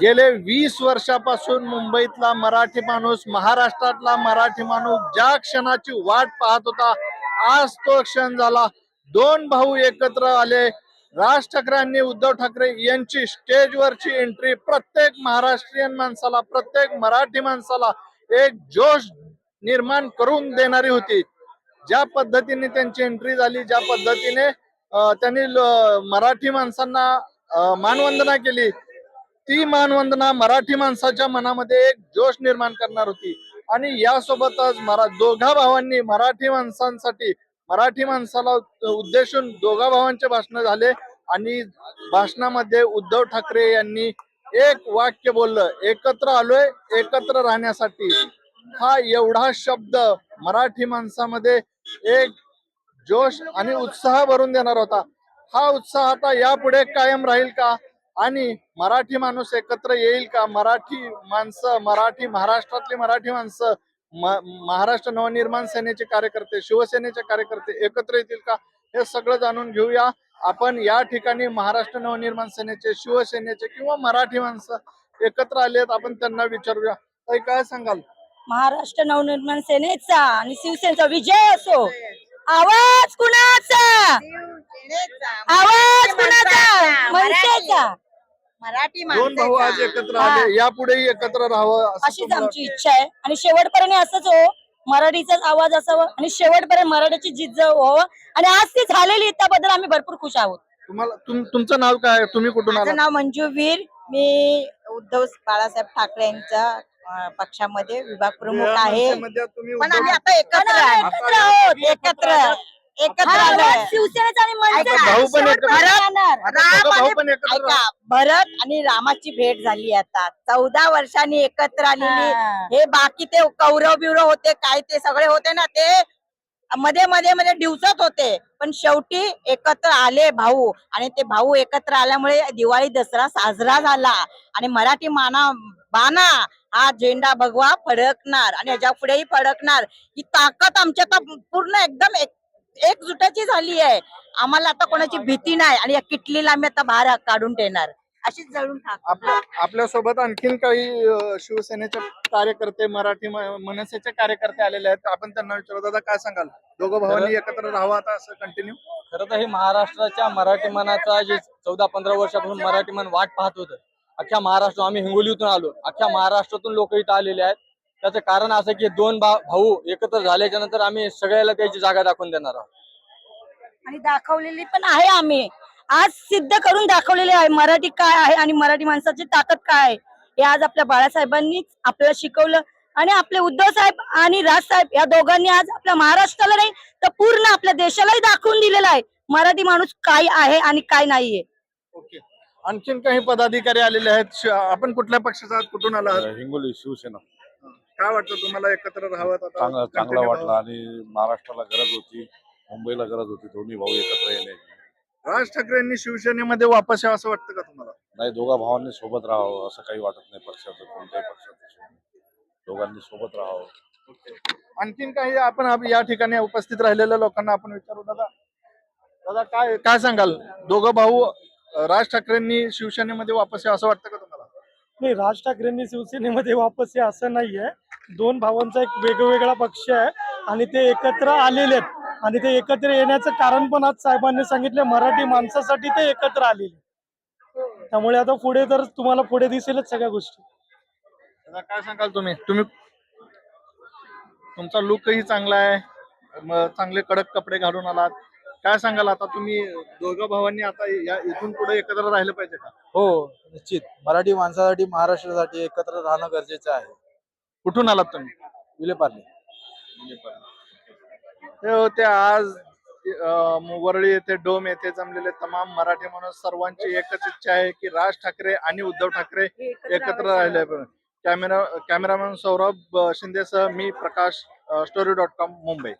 गेले वीस वर्षापासून मुंबईतला मराठी माणूस महाराष्ट्रातला मराठी माणूस ज्या क्षणाची वाट पाहत होता आज तो क्षण झाला. दोन भाऊ एकत्र आले. राज ठाकरेंनी उद्धव ठाकरे यांची स्टेजवरची एंट्री प्रत्येक महाराष्ट्रीयन माणसाला प्रत्येक मराठी माणसाला एक जोश निर्माण करून देणारी होती. ज्या पद्धतीने त्यांची एंट्री झाली ज्या पद्धतीने त्यांनी मराठी माणसांना मानवंदना केली ती मानवंदना मराठी माणसाच्या मनामध्ये एक जोश निर्माण करणार होती. आणि यासोबतच मरा दोघा भावांनी मराठी माणसांसाठी मराठी माणसाला उद्देशून दोघा भावांचे भाषण झाले. आणि भाषणामध्ये उद्धव ठाकरे यांनी एक वाक्य बोललं एकत्र आलोय एकत्र राहण्यासाठी. हा एवढा शब्द मराठी माणसामध्ये एक जोश आणि उत्साह भरून देणार होता. हा उत्साह आता यापुढे कायम राहील का? आणि मराठी माणूस एकत्र येईल का? मराठी माणसं मराठी महाराष्ट्रातली मराठी माणसं म- महाराष्ट्र नवनिर्माण सेनेचे कार्यकर्ते शिवसेनेचे कार्यकर्ते एकत्र येतील का? हे सगळं जाणून घेऊया. आपण या ठिकाणी महाराष्ट्र नवनिर्माण सेनेचे शिवसेनेचे किंवा मराठी माणसं एकत्र आलेत आपण त्यांना विचारूया. ताई काय सांगाल? महाराष्ट्र नवनिर्माण सेनेचा आणि शिवसेनेचा विजय असो. आवाज कुणाचा? आवाज मराठी दोन भाऊ आज एकत्र आले यापुढेही एकत्र राहावं अशीच आमची इच्छा आहे. आणि शेवटपर्यंत असंच हो मराठीचाच आवाज असावा आणि शेवटपर्यंत मराठीची जिद्द व्हावं. आणि आज ती झालेली त्याबद्दल आम्ही भरपूर खुश आहोत. तुम्हाला तुम- तुमचं नाव काय? तुम्ही कुठून माझं आला नाव मंजू वीर. मी उद्धव बाळासाहेब ठाकरे यांच्या अं, पक्षामध्ये विभाग प्रमुख आहे. तुम्ही पण उद्धव- आम्ही आता. एकत्र आहोत. एकत्र. एकत्र हा आलोय. आवाज शिवसेनेचा आणि मनसेचा ऐका, भाऊ पण एकत्र- शेवटपर्यंत राहणार. आता दोघं राम भाऊ आणि- पण एकत्र ऐका. भरत आणि रामाची भेट झाली आता. चौदा वर्षांनी एकत्र आलेली. हा. हे बाकी ते कौरव बिवरव होते काय ते सगळे होते ना ते मध्ये मध्ये मध्ये दिवसात होते. पण शेवटी एकत्र आले भाऊ. आणि ते भाऊ एकत्र आल्यामुळे दिवाळी दसरा साजरा झाला. आणि मराठी माना बाणा हा झेंडा भगवा फडकणार. आणि ह्याच्या पुढेही फडकणार. ही ताकद आमच्या आता पूर्ण एकदम एक एकजुटाची झाली आहे. आम्हाला आता कोणाची भीती नाही आणि या किटलीला आम्ही आता बाहेर काढून देणार. अशीच जळून टाकू आपल्यासोबत आणखीन काही शिवसेनेचे कार्यकर्ते मराठी मनसेचे कार्यकर्ते आलेले आहेत. आपण त्यांना विचारू. दादा काय सांगाल? दोघं भावांनी एकत्र राहावं आता असं कंटिन्यू खरं तर हे महाराष्ट्राच्या मराठी मनाचा जे चौदा पंधरा वर्षापासून मराठी मन वाट पाहत होतं. अख्ख्या महाराष्ट्र आम्ही हिंगोलीतून आलो. अख्ख्या महाराष्ट्रातून लोक इथं आलेले आहेत. त्याचं कारण असं की दोन भाऊ एकत्र झाल्याच्यानंतर आम्ही सगळ्याला त्याची जागा दाखवून देणार आहोत. आणि दाखवलेली पण आहे आम्ही. आज सिद्ध करून दाखवलेले आहे. मराठी काय आहे आणि मराठी माणसाची ताकद काय आहे? हे आज आपल्या बाळासाहेबांनीच आपल्याला शिकवलं. आणि आपले उद्धव साहेब आणि राज साहेब या दोघांनी आज आपल्या महाराष्ट्राला नाही तर पूर्ण आपल्या देशालाही दाखवून दिलेलं आहे. मराठी माणूस काय आहे आणि काय नाहीये. ओके. आणखीन काही पदाधिकारी आलेले आहेत. आपण कुठल्या पक्षाचा आहात? कुठून आला? हिंगोली शिवसेना. काय वाटतं तुम्हाला एकत्र राहावं आता? चांगला वाटला आणि महाराष्ट्राला गरज होती मुंबईला गरज होती दोन्ही भाऊ एकत्र येण्याची? राज ठाकरेंनी शिवसेनेमध्ये वापस यावं असं वाटतं का तुम्हाला? नाही दोघा भावांनी सोबत राहावं असं काही वाटत नाही पक्षाचं कोणत्याही पक्षाचं दोघांनी सोबत राहावं. आणखीन काही आपण आप- या ठिकाणी उपस्थित राहिलेल्या लोकांना आपण विचारू दादा? दादा काय काय सांगाल? दोघं भाऊ राज ठाकरेंनी शिवसेनेमध्ये वापस यावं असं वाटतं का तुम्हाला? नाही राज ठाकरेंनी शिवसेनेमध्ये वापस या असं नाहीये. दोन भावांचा एक वेगवेगळा पक्ष आहे आणि ते एकत्र आलेले आहेत. आणि ते एकत्र येण्याचं कारण पण आज साहेबांनी सांगितलं मराठी माणसासाठी ते एकत्र आलेले त्यामुळे आता पुढे तर तुम्हाला पुढे दिसेलच सगळ्या गोष्टी. दादा काय सांगाल तुम्ही? तुम्ही तुमचा लुकही चांगला आहे. चांगले कडक कपडे घालून आलात. काय सांगाल आता? तुम्ही दोघं भावांनी आता या इथून पुढे एकत्र राहिलं पाहिजे का? हो निश्चित. मराठी माणसासाठी महाराष्ट्रासाठी एकत्र राहणं गरजेचं आहे. कुठून आलात तुम्ही? विलेपार्ले. ते होते आज अं, वरळी येथे डोम येथे जमलेले तमाम मराठी माणूस सर्वांची एकच इच्छा आहे की राज ठाकरे आणि उद्धव ठाकरे एकत्र राहिले पाहिजे. कॅमेरा कॅमेरामॅन सौरभ अं, शिंदेसह मी Prakash story dot com Mumbai.